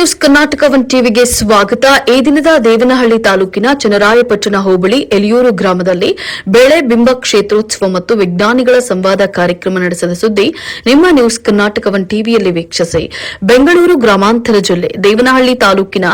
News Karnataka one ಟಿವಿಗೆ ಸ್ವಾಗತ. ಈ ದಿನದ ದೇವನಹಳ್ಳಿ ತಾಲೂಕಿನ ಚನ್ನರಾಯಪಟ್ಟಣ ಹೋಬಳಿ ಎಲಿಯೂರು ಗ್ರಾಮದಲ್ಲಿ ಬೆಳೆ ಬಿಂಬ ಕ್ಷೇತ್ರೋತ್ಸವ ಮತ್ತು ವಿಜ್ಞಾನಿಗಳ ಸಂವಾದ ಕಾರ್ಯಕ್ರಮ ನಡೆಸಿದ ಸುದ್ದಿ ನಿಮ್ಮ ನ್ಯೂಸ್ ಕರ್ನಾಟಕ ಒನ್ ಟಿವಿಯಲ್ಲಿ ವೀಕ್ಷಿಸಿ. ಬೆಂಗಳೂರು ಗ್ರಾಮಾಂತರ ಜಿಲ್ಲೆ ದೇವನಹಳ್ಳಿ ತಾಲೂಕಿನ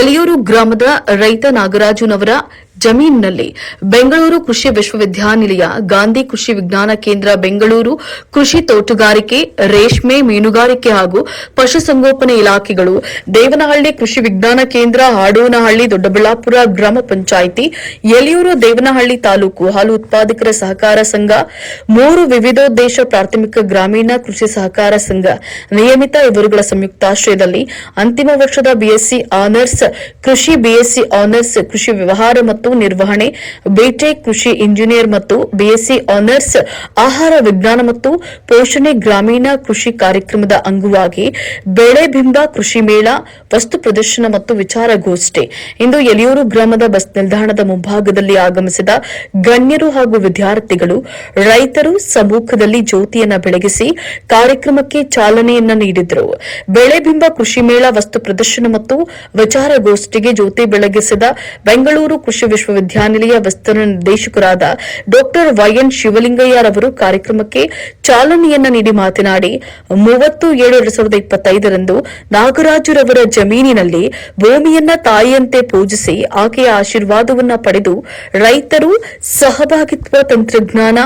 ಎಲಿಯೂರು ಗ್ರಾಮದ ರೈತ ನಾಗರಾಜುನವರ ಜಮೀನಿನಲ್ಲಿ ಬೆಂಗಳೂರು ಕೃಷಿ ವಿಶ್ವವಿದ್ಯಾನಿಲಯ, ಗಾಂಧಿ ಕೃಷಿ ವಿಜ್ಞಾನ ಕೇಂದ್ರ ಬೆಂಗಳೂರು, ಕೃಷಿ ತೋಟಗಾರಿಕೆ, ರೇಷ್ಮೆ ಮೀನುಗಾರಿಕೆ ಹಾಗೂ ಪಶುಸಂಗೋಪನೆ ಇಲಾಖೆಗಳು, ದೇವನಹಳ್ಳಿ ಕೃಷಿ ವಿಜ್ಞಾನ ಕೇಂದ್ರ, ಹಾಡೋನಹಳ್ಳಿ, ದೊಡ್ಡಬಳ್ಳಾಪುರ ಗ್ರಾಮ ಪಂಚಾಯಿತಿ, ಎಲಿಯೂರು ದೇವನಹಳ್ಳಿ ತಾಲೂಕು ಹಾಲು ಉತ್ಪಾದಕರ ಸಹಕಾರ ಸಂಘ, ಮೂರು ವಿವಿಧೋದ್ದೇಶ ಪ್ರಾಥಮಿಕ ಗ್ರಾಮೀಣ ಕೃಷಿ ಸಹಕಾರ ಸಂಘ, ನಿಯಮಿತ ಇವರುಗಳ ಸಂಯುಕ್ತಾಶ್ರಯದಲ್ಲಿ ಅಂತಿಮ ವರ್ಷದ ಬಿಎಸ್ಸಿ ಆನರ್ಸ್ ಕೃಷಿ ಬಿಎಸ್ಸಿ ಆನರ್ಸ್ ಕೃಷಿ ವ್ಯವಹಾರ ಮತ್ತು ನಿರ್ವಹಣೆ ಬಿಟೆಕ್ ಕೃಷಿ ಇಂಜಿನಿಯರ್ ಮತ್ತು ಬಿಎಸ್ಸಿ ಆನರ್ಸ್, ಆಹಾರ ವಿಜ್ಞಾನ ಮತ್ತು ಪೋಷಣೆ ಗ್ರಾಮೀಣ ಕೃಷಿ ಕಾರ್ಯಕ್ರಮದ ಅಂಗವಾಗಿ ಬೆಳೆ ಬಿಂಬ ಕೃಷಿ ಮೇಳ, ವಸ್ತು ಪ್ರದರ್ಶನ ಮತ್ತು ವಿಚಾರಗೋಷ್ಠಿ. ಇಂದು ಯಲಿಯೂರು ಗ್ರಾಮದ ಬಸ್ ನಿಲ್ದಾಣದ ಮುಂಭಾಗದಲ್ಲಿ ಆಗಮಿಸಿದ ಗಣ್ಯರು ಹಾಗೂ ವಿದ್ಯಾರ್ಥಿಗಳು ರೈತರು ಸಮ್ಮುಖದಲ್ಲಿ ಜ್ಯೋತಿಯನ್ನ ಬೆಳಗಿಸಿ ಕಾರ್ಯಕ್ರಮಕ್ಕೆ ಚಾಲನೆಯನ್ನ ನೀಡಿದರು. ಬೆಳೆಬಿಂಬ ಕೃಷಿ ಮೇಳ, ವಸ್ತು ಪ್ರದರ್ಶನ ಮತ್ತು ವಿಚಾರಗೋಷ್ಠಿಗೆ ಜ್ಯೋತಿ ಬೆಳಗಿಸಿದ ಬೆಂಗಳೂರು ಕೃಷಿ ವಿಶ್ವವಿದ್ಯಾನಿಲಯ ವಿಸ್ತರಣ ನಿರ್ದೇಶಕರಾದ ಡಾಕ್ಟರ್ ವೈಎನ್ ಶಿವಲಿಂಗಯ್ಯರವರು ಕಾರ್ಯಕ್ರಮಕ್ಕೆ ಚಾಲನೆಯನ್ನ ನೀಡಿ ಮಾತನಾಡಿ, ಮೂವತ್ತು ಏಳು ಎರಡು ಸಾವಿರದ ಇಪ್ಪತ್ತೈದರಂದು ನಾಗರಾಜುರವರ ಜಮೀನಿನಲ್ಲಿ ಭೂಮಿಯನ್ನ ತಾಯಿಯಂತೆ ಪೂಜಿಸಿ ಆಕೆಯ ಆಶೀರ್ವಾದವನ್ನ ಪಡೆದು ರೈತರು ಸಹಭಾಗಿತ್ವ ತಂತ್ರಜ್ಞಾನ,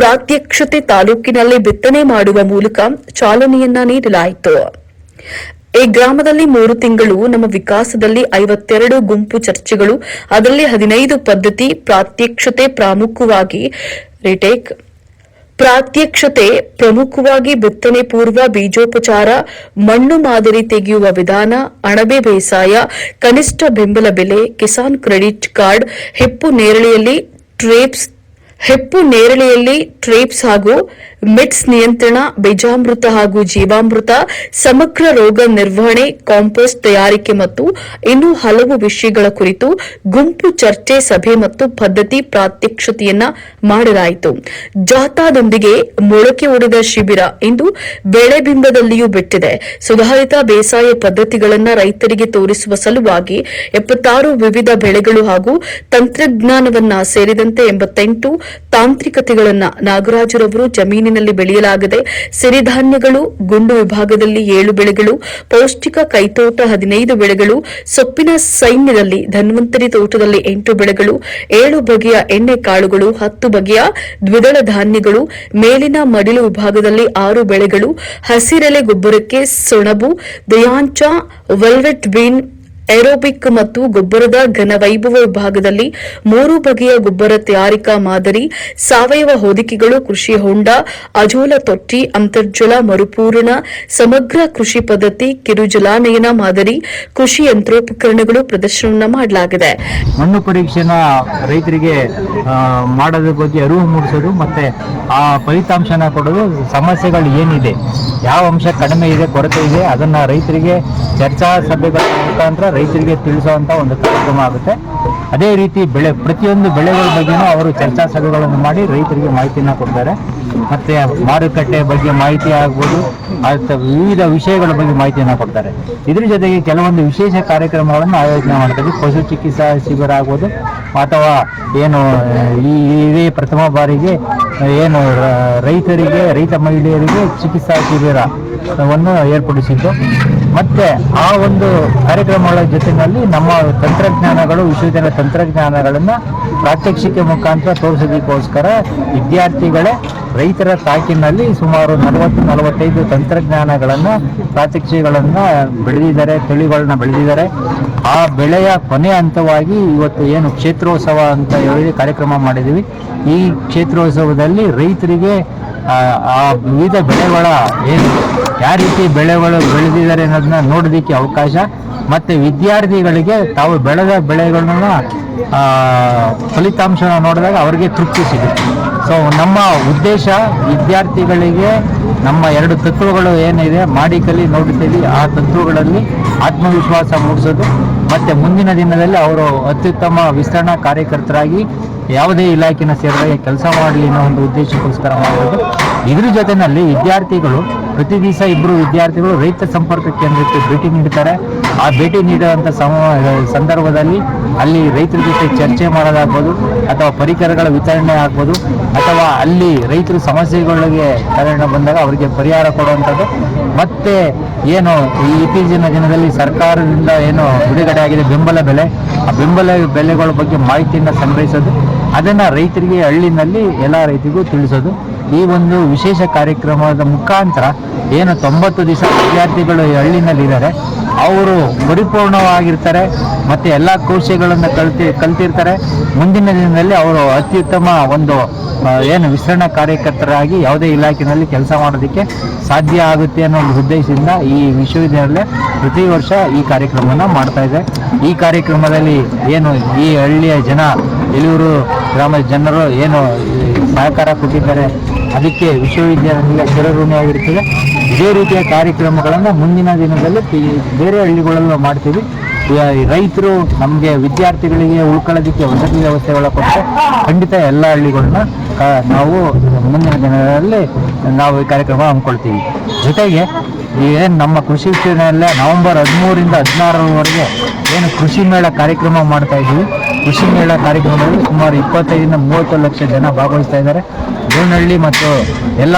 ಪ್ರಾತ್ಯಕ್ಷತೆ ತಾಲೂಕಿನಲ್ಲಿ ಬಿತ್ತನೆ ಮಾಡುವ ಮೂಲಕ ಚಾಲನೆಯನ್ನ ನೀಡಲಾಯಿತು. ಈ ಗ್ರಾಮದಲ್ಲಿ ಮೂರು ತಿಂಗಳು, ನಮ್ಮ ವಿಕಾಸದಲ್ಲಿ ಐವತ್ತೆರಡು ಗುಂಪು ಚರ್ಚೆಗಳು, ಅದರಲ್ಲಿ ಹದಿನೈದು ಪದ್ಧತಿ, ಪ್ರಾತ್ಯಕ್ಷತೆ ಪ್ರಾಮುಖವಾಗಿ, ರಿಟೇಕ್, ಪ್ರಾತ್ಯಕ್ಷತೆ ಪ್ರಮುಖವಾಗಿ ಬಿತ್ತನೆ ಪೂರ್ವ ಬೀಜೋಪಚಾರ, ಮಣ್ಣು ಮಾದರಿ ತೆಗೆಯುವ ವಿಧಾನ, ಅಣಬೆ ಬೇಸಾಯ, ಕನಿಷ್ಠ ಬೆಂಬಲ ಬೆಲೆ, ಕಿಸಾನ್ ಕ್ರೆಡಿಟ್ ಕಾರ್ಡ್, ಹೆಪ್ಪು ನೇರಳೆಯಲ್ಲಿ ಟ್ರೇಪ್ಸ್, ಹೆಪ್ಪು ನೇರಳೆಯಲ್ಲಿ ಟ್ರೇಪ್ಸ್ ಹಾಗೂ ಮಿಟ್ಸ್ ನಿಯಂತ್ರಣ, ಬೀಜಾಮೃತ ಹಾಗೂ ಜೀವಾಮೃತ, ಸಮಗ್ರ ರೋಗ ನಿರ್ವಹಣೆ, ಕಾಂಪೋಸ್ಟ್ ತಯಾರಿಕೆ ಮತ್ತು ಇನ್ನೂ ಹಲವು ವಿಷಯಗಳ ಕುರಿತು ಗುಂಪು ಚರ್ಚೆ ಸಭೆ ಮತ್ತು ಪದ್ಧತಿ ಪ್ರಾತ್ಯಕ್ಷತೆಯನ್ನ ಮಾಡಲಾಯಿತು. ಜಾಥಾದೊಂದಿಗೆ ಮೊಳಕೆ ಒಡೆದ ಶಿಬಿರ ಇಂದು ಬೆಳೆಬಿಂಬದಲ್ಲಿಯೂ ಬಿಟ್ಟಿದೆ. ಸುಧಾರಿತ ಬೇಸಾಯ ಪದ್ಧತಿಗಳನ್ನು ರೈತರಿಗೆ ತೋರಿಸುವ ಸಲುವಾಗಿ ಎಪ್ಪತ್ತಾರು ವಿವಿಧ ಬೆಳೆಗಳು ಹಾಗೂ ತಂತ್ರಜ್ಞಾನವನ್ನ ಸೇರಿದಂತೆ ಎಂಬತ್ತೆಂಟು ತಾಂತ್ರಿಕತೆಗಳನ್ನ ನಾಗರಾಜರವರು ಜಮೀನಿನಲ್ಲಿ ಬೆಳೆಯಲಾಗಿದೆ ಸಿರಿಧಾನ್ಯಗಳು, ಗುಂಡು ವಿಭಾಗದಲ್ಲಿ ಏಳು ಬೆಳೆಗಳು, ಪೌಷ್ಟಿಕ ಕೈತೋಟ ಹದಿನೈದು ಬೆಳೆಗಳು, ಸೊಪ್ಪಿನ ಸೈನ್ಯದಲ್ಲಿ ಧನ್ವಂತರಿ ತೋಟದಲ್ಲಿ ಎಂಟು ಬೆಳೆಗಳು, ಏಳು ಬಗೆಯ ಎಣ್ಣೆ ಕಾಳುಗಳು, ಹತ್ತು ಬಗೆಯ ದ್ವಿದಳ ಧಾನ್ಯಗಳು, ಮೇಲಿನ ಮಡಿಲು ವಿಭಾಗದಲ್ಲಿ ಆರು ಬೆಳೆಗಳು, ಹಸಿರೆಲೆ ಗೊಬ್ಬರಕ್ಕೆ ಸೊಣಬು, ದಯಾಂಚ, ವೆಲ್ವೆಟ್ ಬೀನ್ ಏರೋಬಿಕ್ ಮತ್ತು ಗೊಬ್ಬರದ ಘನವೈಭವ ವಿಭಾಗದಲ್ಲಿ ಮೂರು ಬಗೆಯ ಗೊಬ್ಬರ ತಯಾರಿಕಾ ಮಾದರಿ, ಸಾವಯವ ಹೊದಿಕೆಗಳು, ಕೃಷಿ ಹೊಂಡ, ಅಜೋಲ ತೊಟ್ಟಿ, ಅಂತರ್ಜಲ ಮರುಪೂರಣ, ಸಮಗ್ರ ಕೃಷಿ ಪದ್ಧತಿ, ಕಿರು ಜಲಾನಯನ ಮಾದರಿ, ಕೃಷಿ ಯಂತ್ರೋಪಕರಣಗಳು ಪ್ರದರ್ಶನ ಮಾಡಲಾಗಿದೆ. ಮಣ್ಣು ಪರೀಕ್ಷೆನ ರೈತರಿಗೆ ಮಾಡೋದ್ರ ಬಗ್ಗೆ ಅರಿವು ಮೂಡಿಸೋದು ಮತ್ತೆ ಆ ಫಲಿತಾಂಶನ ಕೊಡೋದು ಸಮಸ್ಯೆಗಳು ಏನಿದೆ. ಯಾವ ಅಂಶ ಕಡಿಮೆ ಇದೆ, ಕೊರತೆ ಇದೆ, ಅದನ್ನು ರೈತರಿಗೆ ಚರ್ಚಾ ಸಭೆಗಳ ಮುಖಾಂತರ ರೈತರಿಗೆ ತಿಳಿಸುವಂಥ ಒಂದು ಕಾರ್ಯಕ್ರಮ ಆಗುತ್ತೆ. ಅದೇ ರೀತಿ ಬೆಳೆ, ಪ್ರತಿಯೊಂದು ಬೆಳೆಗಳ ಬಗ್ಗೆನೂ ಅವರು ಚರ್ಚಾ ಸಭೆಗಳನ್ನು ಮಾಡಿ ರೈತರಿಗೆ ಮಾಹಿತಿಯನ್ನು ಕೊಡ್ತಾರೆ. ಮತ್ತು ಮಾರುಕಟ್ಟೆ ಬಗ್ಗೆ ಮಾಹಿತಿ ಆಗ್ಬೋದು ವಿವಿಧ ವಿಷಯಗಳ ಬಗ್ಗೆ ಮಾಹಿತಿಯನ್ನು ಕೊಡ್ತಾರೆ. ಇದರ ಜೊತೆಗೆ ಕೆಲವೊಂದು ವಿಶೇಷ ಕಾರ್ಯಕ್ರಮಗಳನ್ನು ಆಯೋಜನೆ ಮಾಡ್ತಾರೆ. ಪಶು ಚಿಕಿತ್ಸಾ ಶಿಬಿರ ಆಗ್ಬೋದು ಅಥವಾ ಏನು, ಈ ಇದೇ ಪ್ರಥಮ ಬಾರಿಗೆ ಏನು ರೈತರಿಗೆ, ರೈತ ಮಹಿಳೆಯರಿಗೆ ಚಿಕಿತ್ಸಾ ಶಿಬಿರವನ್ನು ಏರ್ಪಡಿಸಿದ್ದು. ಮತ್ತೆ ಆ ಒಂದು ಕಾರ್ಯಕ್ರಮಗಳ ಜೊತೆಯಲ್ಲಿ ನಮ್ಮ ತಂತ್ರಜ್ಞಾನಗಳು, ವಿಶ್ವವಿದ್ಯಾಲಯ ತಂತ್ರಜ್ಞಾನಗಳನ್ನು ಪ್ರಾತ್ಯಕ್ಷಿಕೆ ಮುಖಾಂತರ ತೋರಿಸೋದಕ್ಕೋಸ್ಕರ ವಿದ್ಯಾರ್ಥಿಗಳೇ ರೈತರ ತಾಕಿನಲ್ಲಿ ಸುಮಾರು ನಲವತ್ತು, ನಲವತ್ತೈದು ತಂತ್ರಜ್ಞಾನಗಳನ್ನು ಪ್ರಾತ್ಯಕ್ಷಿಕೆಗಳನ್ನು ಬೆಳೆದಿದ್ದಾರೆ, ತಳಿಗಳನ್ನ ಬೆಳೆದಿದ್ದಾರೆ. ಆ ಬೆಳೆಯ ಕೊನೆ ಹಂತವಾಗಿ ಇವತ್ತು ಏನು ಕ್ಷೇತ್ರೋತ್ಸವ ಅಂತ ಹೇಳಿ ಕಾರ್ಯಕ್ರಮ ಮಾಡಿದ್ದೀವಿ. ಈ ಕ್ಷೇತ್ರೋತ್ಸವದಲ್ಲಿ ರೈತರಿಗೆ ಆ, ವಿವಿಧ ಬೆಳೆಗಳ ಏನು ಯಾವ ರೀತಿ ಬೆಳೆಗಳು ಬೆಳೆದಿದ್ದಾರೆ ಅನ್ನೋದನ್ನ ನೋಡೋದಕ್ಕೆ ಅವಕಾಶ. ಮತ್ತೆ ವಿದ್ಯಾರ್ಥಿಗಳಿಗೆ ತಾವು ಬೆಳೆದ ಬೆಳೆಗಳನ್ನ ಫಲಿತಾಂಶನ ನೋಡಿದಾಗ ಅವರಿಗೆ ತೃಪ್ತಿ ಸಿಗುತ್ತೆ. ಸೊ ನಮ್ಮ ಉದ್ದೇಶ ವಿದ್ಯಾರ್ಥಿಗಳಿಗೆ ನಮ್ಮ ಎರಡು ತತ್ವಗಳು ಏನಿದೆ ಮಾಡಿ ಕಲಿ ನೋಡಿ ಕಲಿ ಆ ತತ್ವಗಳಲ್ಲಿ ಆತ್ಮವಿಶ್ವಾಸ ಮೂಡಿಸೋದು. ಮತ್ತೆ ಮುಂದಿನ ದಿನದಲ್ಲಿ ಅವರು ಅತ್ಯುತ್ತಮ ವಿಸ್ತರಣಾ ಕಾರ್ಯಕರ್ತರಾಗಿ ಯಾವುದೇ ಇಲಾಖೆನ ಸೇರಿದಾಗ ಕೆಲಸ ಮಾಡಲಿ ಅನ್ನೋ ಒಂದು ಉದ್ದೇಶಕ್ಕೋಸ್ಕರ ಮಾಡಬಹುದು ಇದ್ರ ಜೊತೆಯಲ್ಲಿ ವಿದ್ಯಾರ್ಥಿಗಳು, ಪ್ರತಿ ದಿವಸ ಇಬ್ಬರು ವಿದ್ಯಾರ್ಥಿಗಳು ರೈತ ಸಂಪರ್ಕ ಕೇಂದ್ರಕ್ಕೆ ಭೇಟಿ ನೀಡ್ತಾರೆ. ಆ ಭೇಟಿ ನೀಡುವಂಥ ಸಮ, ಸಂದರ್ಭದಲ್ಲಿ ಅಲ್ಲಿ ರೈತರ ಜೊತೆ ಚರ್ಚೆ ಮಾಡೋದಾಗ್ಬೋದು, ಅಥವಾ ಪರಿಕರಗಳ ವಿತರಣೆ ಆಗ್ಬೋದು, ಅಥವಾ ಅಲ್ಲಿ ರೈತರು ಸಮಸ್ಯೆಗಳಿಗೆ ಕಾರಣ ಬಂದಾಗ ಅವರಿಗೆ ಪರಿಹಾರ ಕೊಡುವಂಥದ್ದು. ಮತ್ತೆ ಏನು, ಈ ಇತ್ತೀಚಿನ ದಿನದಲ್ಲಿ ಸರ್ಕಾರದಿಂದ ಏನು ಬಿಡುಗಡೆ ಆಗಿದೆ, ಬೆಂಬಲ ಬೆಲೆ. ಆ ಬೆಂಬಲ ಬೆಲೆಗಳ ಬಗ್ಗೆ ಮಾಹಿತಿಯನ್ನು ಸಂಗ್ರಹಿಸೋದು. ಅದನ್ನು ರೈತರಿಗೆ ಹಳ್ಳಿನಲ್ಲಿ ಎಲ್ಲ ರೈತರಿಗೂ ತಿಳಿಸೋದು. ಈ ಒಂದು ವಿಶೇಷ ಕಾರ್ಯಕ್ರಮದ ಮುಖಾಂತರ ಏನು ತೊಂಬತ್ತು ದಿವಸ ವಿದ್ಯಾರ್ಥಿಗಳು ಈ ಹಳ್ಳಿನಲ್ಲಿ ಇದ್ದಾರೆ ಅವರು ಪರಿಪೂರ್ಣವಾಗಿರ್ತಾರೆ. ಮತ್ತು ಎಲ್ಲ ಕೌಶಲ್ಯಗಳನ್ನು ಕಲ್ತಿ, ಕಲ್ತಿರ್ತಾರೆ. ಮುಂದಿನ ದಿನದಲ್ಲಿ ಅವರು ಅತ್ಯುತ್ತಮ ಒಂದು ಏನು ವಿಸ್ತರಣಾ ಕಾರ್ಯಕರ್ತರಾಗಿ ಯಾವುದೇ ಇಲಾಖೆಯಲ್ಲಿ ಕೆಲಸ ಮಾಡೋದಕ್ಕೆ ಸಾಧ್ಯ ಆಗುತ್ತೆ ಅನ್ನೋ ಒಂದು ಉದ್ದೇಶದಿಂದ ಈ ವಿಶ್ವವಿದ್ಯಾಲಯ ಪ್ರತಿ ವರ್ಷ ಈ ಕಾರ್ಯಕ್ರಮವನ್ನು ಮಾಡ್ತಾ ಇದೆ. ಈ ಕಾರ್ಯಕ್ರಮದಲ್ಲಿ ಏನು ಈ ಹಳ್ಳಿಯ ಜನ ಎಲೂರು ಗ್ರಾಮದ ಜನರು ಏನು ಸಹಕಾರ ಕೊಟ್ಟಿದ್ದಾರೆ, ಅದಕ್ಕೆ ವಿಶ್ವವಿದ್ಯಾಲಯ ಚಿರಋಣಿಯಾಗಿರ್ತದೆ ಇದೇ ರೀತಿಯ ಕಾರ್ಯಕ್ರಮಗಳನ್ನು ಮುಂದಿನ ದಿನದಲ್ಲಿ ಬೇರೆ ಹಳ್ಳಿಗಳಲ್ಲೂ ಮಾಡ್ತೀವಿ. ರೈತರು ನಮಗೆ ವಿದ್ಯಾರ್ಥಿಗಳಿಗೆ ಉಳ್ಕೊಳ್ಳೋದಕ್ಕೆ ವಸತಿ ವ್ಯವಸ್ಥೆಗಳ ಕೊಟ್ಟರೆ ಖಂಡಿತ ಎಲ್ಲ ಹಳ್ಳಿಗಳನ್ನ ನಾವು ಮುಂದಿನ ದಿನಗಳಲ್ಲಿ ನಾವು ಈ ಕಾರ್ಯಕ್ರಮ ಹಮ್ಮಿಕೊಳ್ತೀವಿ. ಜೊತೆಗೆ ಏನು ನಮ್ಮ ಕೃಷಿ ವಿಶ್ವವಿದ್ಯಾಲಯ ನವೆಂಬರ್ ಹದಿಮೂರಿಂದ ಹದಿನಾರರವರೆಗೆ ಏನು ಕೃಷಿ ಮೇಳ ಕಾರ್ಯಕ್ರಮ ಮಾಡ್ತಾ ಇದ್ದೀವಿ. ಕೃಷಿ ಮೇಳ ಕಾರ್ಯಕ್ರಮದಲ್ಲಿ ಸುಮಾರು ಇಪ್ಪತ್ತೈದರಿಂದ ಮೂವತ್ತು ಲಕ್ಷ ಜನ ಭಾಗವಹಿಸ್ತಾ ಇದ್ದಾರೆ. ಗೋನಹಳ್ಳಿ ಮತ್ತು ಎಲ್ಲ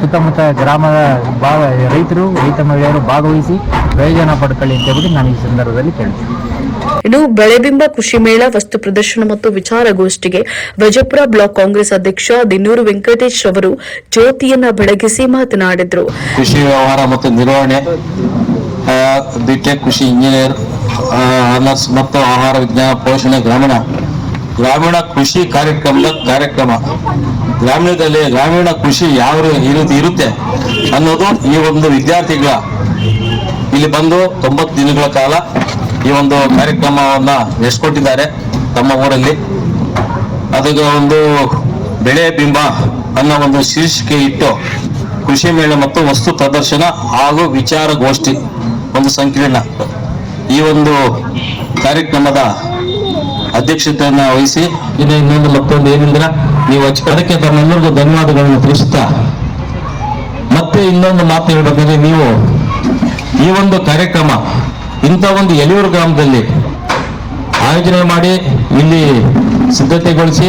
ಸುತ್ತಮುತ್ತ ಗ್ರಾಮದ ಭಾಗ ರೈತರು ರೈತ ಮಹಿಳೆಯರು ಭಾಗವಹಿಸಿ ಪ್ರಯೋಜನ ಪಡ್ಕೊಳ್ಳಿ ಅಂತ ಹೇಳ್ಬಿಟ್ಟು ನಾನು ಈ ಸಂದರ್ಭದಲ್ಲಿ ಕೇಳ್ತೀನಿ. ಇನ್ನು ಬೆಳೆಬಿಂಬ ಕೃಷಿ ಮೇಳ ವಸ್ತು ಪ್ರದರ್ಶನ ಮತ್ತು ವಿಚಾರಗೋಷ್ಠಿಗೆ ವಿಜಯಪುರ ಬ್ಲಾಕ್ ಕಾಂಗ್ರೆಸ್ ಅಧ್ಯಕ್ಷ ದಿನ್ನೂರು ವೆಂಕಟೇಶ್ ಅವರು ಜ್ಯೋತಿಯನ್ನ ಬೆಳಗಿಸಿ ಮಾತನಾಡಿದರು. ಕೃಷಿ ವ್ಯವಹಾರ ಮತ್ತು ನಿರ್ವಹಣೆ ಬಿಟೆಕ್ ಕೃಷಿ ಇಂಜಿನಿಯರ್ ಆನರ್ಸ್ ಮತ್ತು ಆಹಾರ ವಿಜ್ಞಾನ ಪೋಷಣೆ ಗ್ರಾಮೀಣ. ಗ್ರಾಮೀಣ ಕೃಷಿ ಕಾರ್ಯಕ್ರಮದ ಕಾರ್ಯಕ್ರಮ. ಗ್ರಾಮೀಣದಲ್ಲಿ ಗ್ರಾಮೀಣ ಕೃಷಿ ಯಾವ ರೀತಿ ಇರುತ್ತೆ ಅನ್ನೋದು ಈ ಒಂದು ವಿದ್ಯಾರ್ಥಿಗಳ ಇಲ್ಲಿ ಬಂದು ತೊಂಬತ್ತು ದಿನಗಳ ಕಾಲ ಈ ಒಂದು ಕಾರ್ಯಕ್ರಮವನ್ನು ನಡೆಸ್ಕೊಟ್ಟಿದ್ದಾರೆ ತಮ್ಮ ಊರಲ್ಲಿ. ಅದಕ್ಕೆ ಒಂದು ಬೆಳೆ ಬಿಂಬ ಅನ್ನೋ ಒಂದು ಶೀರ್ಷಿಕೆ ಇಟ್ಟು ಕೃಷಿ ಮೇಳ ಮತ್ತು ವಸ್ತು ಪ್ರದರ್ಶನ ಹಾಗೂ ವಿಚಾರಗೋಷ್ಠಿ. ಒಂದು ಸಂಕೀರ್ಣ ಈ ಒಂದು ಕಾರ್ಯಕ್ರಮದ ಅಧ್ಯಕ್ಷತೆಯನ್ನ ವಹಿಸಿ ಇನ್ನು ಇನ್ನೊಂದು ಮತ್ತೊಂದು ಏನಿಲ್ಲ ನೀವು ಅದಕ್ಕೆ ತಮ್ಮೆಲ್ಲರಿಗೂ ಧನ್ಯವಾದಗಳನ್ನು ತಿಳಿಸುತ್ತಾ ಮತ್ತೆ ಇನ್ನೊಂದು ಮಾತು ಹೇಳ್ಬೇಕಂದ್ರೆ ನೀವು ಈ ಒಂದು ಕಾರ್ಯಕ್ರಮ ಇಂಥ ಒಂದು ಎಲಿಯೂರು ಗ್ರಾಮದಲ್ಲಿ ಆಯೋಜನೆ ಮಾಡಿ ಇಲ್ಲಿ ಸಿದ್ಧತೆಗೊಳಿಸಿ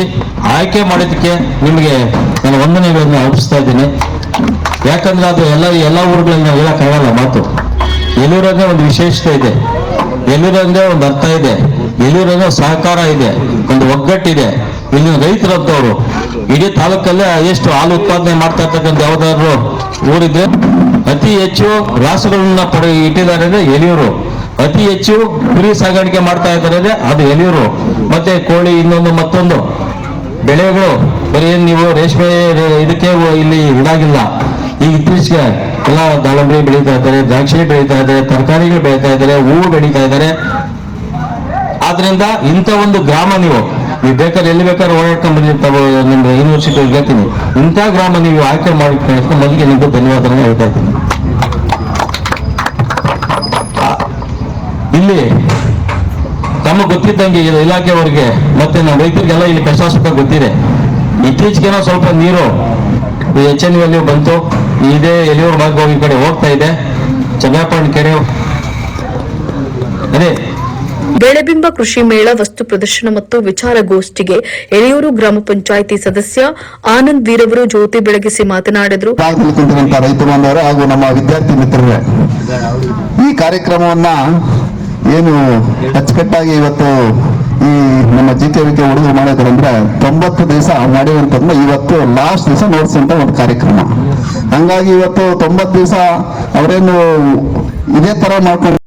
ಆಯ್ಕೆ ಮಾಡಿದ್ದಕ್ಕೆ ನಿಮಗೆ ನಾನು ವಂದನೆಗಳನ್ನು ಅರ್ಪಿಸ್ತಾ ಇದ್ದೀನಿ. ಯಾಕಂದ್ರೆ ಅದು ಎಲ್ಲ ಎಲ್ಲ ಊರುಗಳಲ್ಲಿ ನಾವು ಹೇಳಕ್ಕಾಗಲ್ಲ ಮಾತು. ಎಲೂರಂದ್ರೆ ಒಂದು ವಿಶೇಷತೆ ಇದೆ. ಎಲೂರಂದ್ರೆ ಒಂದು ಅರ್ಥ ಇದೆ. ಎಲೂರಂದ್ರೆ ಸಹಕಾರ ಇದೆ. ಒಂದು ಒಗ್ಗಟ್ಟಿದೆ. ಇಲ್ಲಿ ರೈತರಂತವ್ರು ಇಡೀ ತಾಲೂಕಲ್ಲೇ ಎಷ್ಟು ಹಾಲು ಉತ್ಪಾದನೆ ಮಾಡ್ತಾ ಇರ್ತಕ್ಕಂಥ ಯಾವ್ದಾದ್ರು ಊರಿದ್ರೆ ಅತಿ ಹೆಚ್ಚು ರಾಸುಗಳನ್ನ ಪಡೆ, ಇಟ್ಟಿದ್ದಾರೆ ಅಂದ್ರೆ ಎಲಿಯೂರು. ಅತಿ ಹೆಚ್ಚು ಕುರಿ ಸಾಗಾಣಿಕೆ ಮಾಡ್ತಾ ಇದ್ದಾರೆ ಅಂದ್ರೆ ಅದು ಎಲಿಯೂರು. ಮತ್ತೆ ಕೋಳಿ ಇನ್ನೊಂದು ಮತ್ತೊಂದು. ಬೆಳೆಗಳು, ಬರೀ ನೀವು ರೇಷ್ಮೆ ಇದಕ್ಕೆ ಇಲ್ಲಿ ಇದಾಗಿಲ್ಲ ಈಗ ಇತ್ತೀಚೆಗೆ ಎಲ್ಲ ದಾಳಂಬರಿ ಬೆಳೀತಾ ಇದ್ದಾರೆ, ದ್ರಾಕ್ಷಿ ಬೆಳೀತಾ ಇದ್ದಾರೆ, ತರಕಾರಿಗಳು ಬೆಳೀತಾ ಇದ್ದಾರೆ, ಹೂವು ಬೆಳೀತಾ ಇದ್ದಾರೆ. ಆದ್ರಿಂದ ಇಂಥ ಒಂದು ಗ್ರಾಮ ನೀವು ನೀವು ಬೇಕಾದ್ರೆ ಎಲ್ಲಿ ಬೇಕಾದ್ರೆ ಓಡಾಡ್ಕೊಂಡ್ ಬಂದಿರ್ತಾವೆ ನಿಮ್ಮ ಯೂನಿವರ್ಸಿಟಿ ಹೇಳ್ತೀನಿ. ಇಂಥ ಗ್ರಾಮ ನೀವು ಆಯ್ಕೆ ಮಾಡಿ ಮೊದಲಿಗೆ ನಿಮ್ಗೆ ಧನ್ಯವಾದಗಳನ್ನ ಹೇಳ್ತಾ ಇದ್ದೀನಿ. ಇಲ್ಲಿ ತಮಗೆ ಗೊತ್ತಿದ್ದಂಗೆ ಇಲಾಖೆಯವರಿಗೆ ಮತ್ತೆ ನಮ್ಮ ರೈತರಿಗೆಲ್ಲ ಇಲ್ಲಿ ಕಷ್ಟ ಸುಖ ಗೊತ್ತಿದೆ. ಇತ್ತೀಚೆಗೇನೋ ಸ್ವಲ್ಪ ನೀರು ಎಚ್ ಎನ್ ಅಲ್ಲಿ ಬಂತು. ಇದೇ ಎಲಿಯೂರು ಭಾಗ ಈ ಕಡೆ ಹೋಗ್ತಾ ಇದೆ. ಚನ್ನಪ್ಪಣ್ಣ ಕೆರೆ. ಅದೇ. ಬೆಳೆಬಿಂಬ ಕೃಷಿ ಮೇಳ ವಸ್ತು ಪ್ರದರ್ಶನ ಮತ್ತು ವಿಚಾರಗೋಷ್ಠಿಗೆ ಎಳೆಯೂರು ಗ್ರಾಮ ಪಂಚಾಯಿತಿ ಸದಸ್ಯ ಆನಂದ್ ವೀರವರು ಜ್ಯೋತಿ ಬೆಳಗಿಸಿ ಮಾತನಾಡಿದರು. ರೈತ ಬಾಂಧವರೇ ಹಾಗೂ ನಮ್ಮ ವಿದ್ಯಾರ್ಥಿ ಮಿತ್ರರೇ ಈ ಕಾರ್ಯಕ್ರಮವನ್ನ ಏನು ಅಚ್ಚುಕಟ್ಟಾಗಿ ಇವತ್ತು ಈ ನಮ್ಮ ಜಿ ಕೆ ವಿ ಕೆ ಹುಡುಗರು ಮಾಡಿದ್ರಂದ್ರೆ ತೊಂಬತ್ತು ದಿವಸ ಮಾಡಿರುವಂತಂದ್ರೆ ಇವತ್ತು ಲಾಸ್ಟ್ ದಿವಸ ನೋಡ್ಸಂತ ಒಂದು ಕಾರ್ಯಕ್ರಮ. ಹಂಗಾಗಿ ಇವತ್ತು ತೊಂಬತ್ತು ದಿವಸ ಅವರೇನು ಇದೇ ತರ ಮಾಡ್ಕೊಂಡು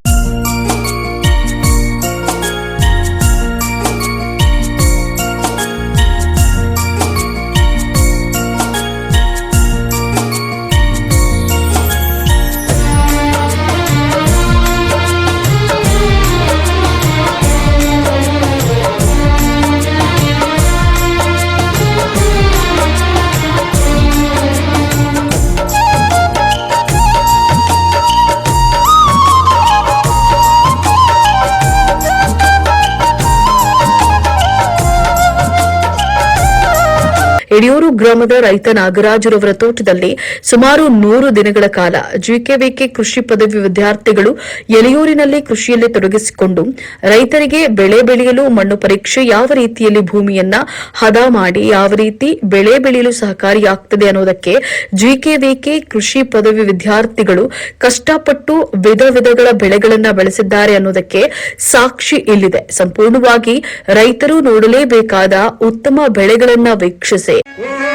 ಯಡಿಯೂರು ಗ್ರಾಮದ ರೈತ ನಾಗರಾಜುರವರ ತೋಟದಲ್ಲಿ ಸುಮಾರು ನೂರು ದಿನಗಳ ಕಾಲ ಜಿಕೆವಿಕೆ ಕೃಷಿ ಪದವಿ ವಿದ್ಯಾರ್ಥಿಗಳು ಎಲೆಯೂರಿನಲ್ಲಿ ಕೃಷಿಯಲ್ಲಿ ತೊಡಗಿಸಿಕೊಂಡು ರೈತರಿಗೆ ಬೆಳೆ ಬೆಳೆಯಲು ಮಣ್ಣು ಪರೀಕ್ಷೆ ಯಾವ ರೀತಿಯಲ್ಲಿ ಭೂಮಿಯನ್ನ ಹದ ಮಾಡಿ ಯಾವ ರೀತಿ ಬೆಳೆ ಬೆಳೆಯಲು ಸಹಕಾರಿಯಾಗ್ತದೆ ಅನ್ನೋದಕ್ಕೆ ಜಿಕೆವಿಕೆ ಕೃಷಿ ಪದವಿ ವಿದ್ಯಾರ್ಥಿಗಳು ಕಷ್ಟಪಟ್ಟು ವಿಧ ವಿಧಗಳ ಬೆಳೆಗಳನ್ನು ಬೆಳೆಸಿದ್ದಾರೆ ಅನ್ನೋದಕ್ಕೆ ಸಾಕ್ಷಿ ಇಲ್ಲಿದೆ. ಸಂಪೂರ್ಣವಾಗಿ ರೈತರು ನೋಡಲೇಬೇಕಾದ ಉತ್ತಮ ಬೆಳೆಗಳನ್ನ ವೀಕ್ಷಿಸಿ. Yeah.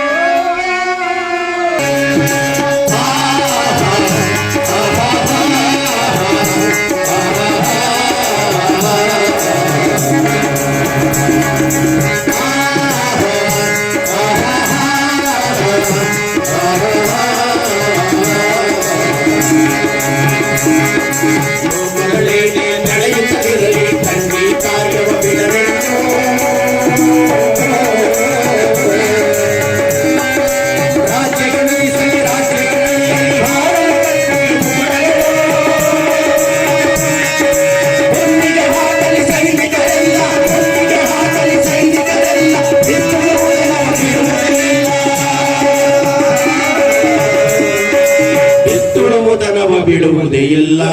விடுவதே இல்லை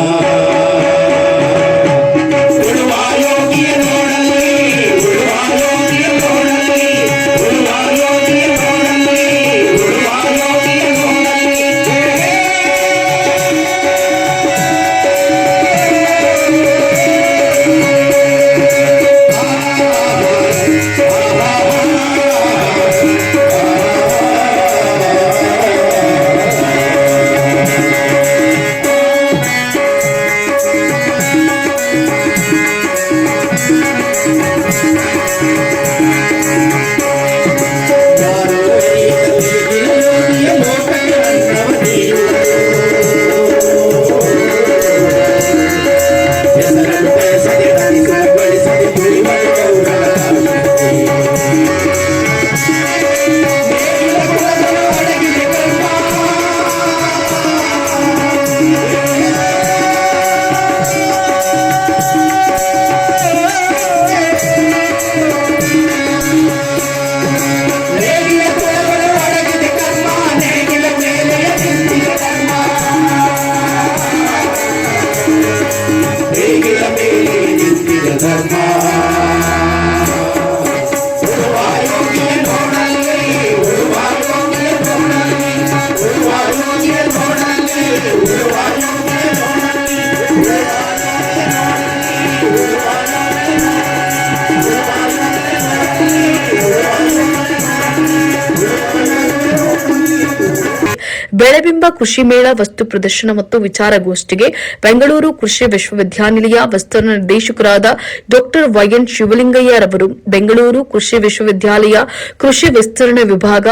ಬೆಳೆಬಿಂಬ ಕೃಷಿ ಮೇಳ, ವಸ್ತು ಪ್ರದರ್ಶನ ಮತ್ತು ವಿಚಾರಗೋಷ್ಠಿಗೆ ಬೆಂಗಳೂರು ಕೃಷಿ ವಿಶ್ವವಿದ್ಯಾನಿಲಯ ವಸ್ತು ನಿರ್ದೇಶಕರಾದ ಡಾ ವೈಎನ್ ಶಿವಲಿಂಗಯ್ಯರವರು, ಬೆಂಗಳೂರು ಕೃಷಿ ವಿಶ್ವವಿದ್ಯಾಲಯ ಕೃಷಿ ವಿಸ್ತರಣೆ ವಿಭಾಗ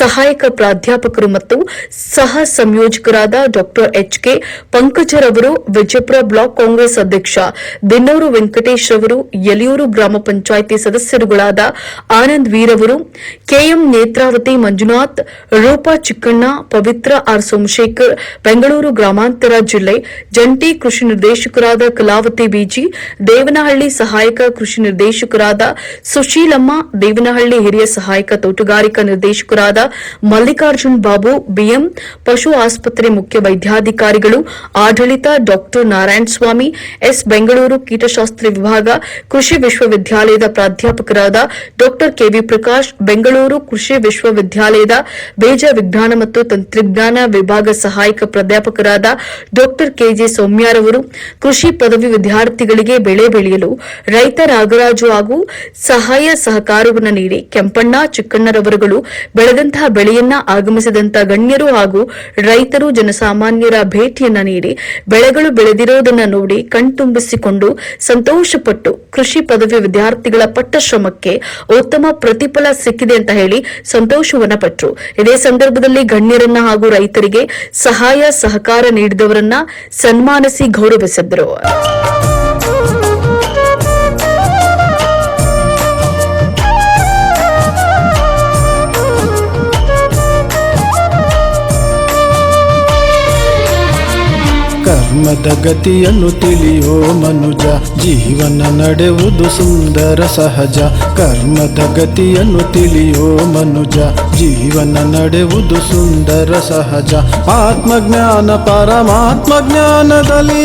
ಸಹಾಯಕ ಪ್ರಾಧ್ಯಾಪಕರು ಮತ್ತು ಸಹ ಸಂಯೋಜಕರಾದ ಡಾ ಎಚ್ಕೆ ಪಂಕಜರವರು ವಿಜಯಪುರ ಬ್ಲಾಕ್ ಕಾಂಗ್ರೆಸ್ ಅಧ್ಯಕ್ಷ ದಿನ್ನೂರು ವೆಂಕಟೇಶ್ ರವರು ಯಲಿಯೂರು ಗ್ರಾಮ ಪಂಚಾಯಿತಿ ಸದಸ್ಯರುಗಳಾದ ಆನಂದ್ ವೀರವರು ಕೆಎಂ ನೇತ್ರಾವತಿ ಮಂಜುನಾಥ್, ರೂಪಾ ಚಿಕ್ಕಣ್ಣ, ಪವಿತ್ರ ಆರ್ ಸೋಮಶೇಖರ್, ಬೆಂಗಳೂರು ಗ್ರಾಮಾಂತರ ಜಿಲ್ಲೆ ಜಂಟಿ ಕೃಷಿ ನಿರ್ದೇಶಕರಾದ ಕಲಾವತಿ ಬಿಜಿ, ದೇವನಹಳ್ಳಿ ಸಹಾಯಕ ಕೃಷಿ ನಿರ್ದೇಶಕರಾದ ಸುಶೀಲಮ್ಮ, ದೇವನಹಳ್ಳಿ ಹಿರಿಯ ಸಹಾಯಕ ತೋಟಗಾರಿಕಾ ನಿರ್ದೇಶಕರಾದ ಮಲ್ಲಿಕಾರ್ಜುನ್ ಬಾಬು, ಬಿಎಂ ಪಶು ಆಸ್ಪತ್ರೆ ಮುಖ್ಯ ವೈದ್ಯಾಧಿಕಾರಿಗಳು, ಆಡಳಿತ ಡಾಕ್ಟರ್ ನಾರಾಯಣ ಸ್ವಾಮಿ, ಎಸ್ ಬೆಂಗಳೂರು ಕೀಟಶಾಸ್ತ್ರ ವಿಭಾಗ ಕೃಷಿ ವಿಶ್ವವಿದ್ಯಾಲಯದ ಪ್ರಾಧ್ಯಾಪಕರಾದ ಡಾಕ್ಟರ್ ಕೆವಿ ಪ್ರಕಾಶ್, ಬೆಂಗಳೂರು ಕೃಷಿ ವಿಶ್ವವಿದ್ಯಾಲಯದ ಬೀಜ ವಿಜ್ಞಾನ ಮತ್ತು ತಂತ್ರಜ್ಞಾನ ವಿಭಾಗ ಸಹಾಯಕ ಪ್ರಾಧ್ಯಾಪಕರಾದ ಡಾಕ್ಟರ್ ಕೆಜೆ ಸೌಮ್ಯಾರವರು ಕೃಷಿ ಪದವಿ ವಿದ್ಯಾರ್ಥಿಗಳಿಗೆ ಬೆಳೆ ಬೆಳೆಯಲು ರೈತ ನಾಗರಾಜು ಹಾಗೂ ಸಹಾಯ ಸಹಕಾರವನ್ನು ನೀಡಿ ಕೆಂಪಣ್ಣ, ಚಿಕ್ಕಣ್ಣರವರುಗಳು ಬೆಳೆದಂತಹ ಬೆಳೆಯನ್ನ ಆಗಮಿಸಿದಂತಹ ಗಣ್ಯರು ಹಾಗೂ ರೈತರು ಜನಸಾಮಾನ್ಯರ ಭೇಟಿಯನ್ನ ನೀಡಿ ಬೆಳೆಗಳು ಬೆಳೆದಿರೋದನ್ನ ನೋಡಿ ಕಣ್ತುಂಬಿಸಿಕೊಂಡು ಸಂತೋಷಪಟ್ಟು ಕೃಷಿ ಪದವಿ ವಿದ್ಯಾರ್ಥಿಗಳ ಪಟ್ಟ ಶ್ರಮಕ್ಕೆ ಉತ್ತಮ ಪ್ರತಿಫಲ ಸಿಕ್ಕಿದೆ ಅಂತ ಹೇಳಿ ಸಂತೋಷವನ್ನ ಪಟ್ಟರು ಇದೇ ಸಂದರ್ಭದಲ್ಲಿ ಗಣ್ಯರನ್ನ ಹಾಗೂ ರೈತರಿಗೆ ಸಹಾಯ ಸಹಕಾರ ನೀಡಿದವರನ್ನ ಸನ್ಮಾನಿಸಿ ಗೌರವಿಸಿದ್ರು. ಕರ್ಮದ ಗತಿಯನ್ನು ತಿಳಿಯೋ ಮನುಜ, ಜೀವನ ನಡೆಯುವುದು ಸುಂದರ ಸಹಜ. ಕರ್ಮದ ಗತಿಯನ್ನು ತಿಳಿಯೋ ಮನುಜ, ಜೀವನ ನಡೆಯುವುದು ಸುಂದರ ಸಹಜ. ಆತ್ಮಜ್ಞಾನ ಪರಮಾತ್ಮ ಜ್ಞಾನದಲ್ಲಿ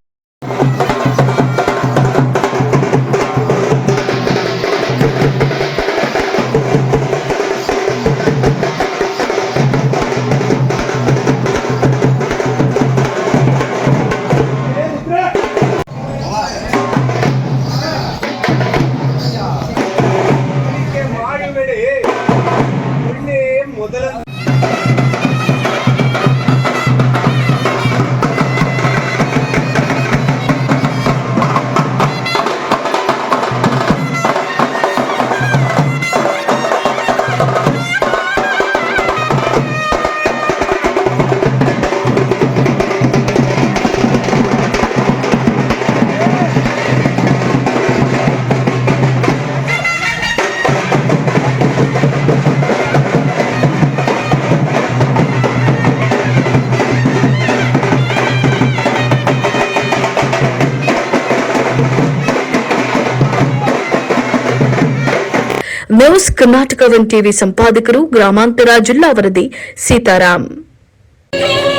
ನ್ಯೂಸ್ ಕರ್ನಾಟಕ ಒನ್ ಟಿವಿ ಸಂಪಾದಕರು ಗ್ರಾಮಾಂತರ ಜಿಲ್ಲಾ ವರದಿ ಸೀತಾರಾಮ್ ಿ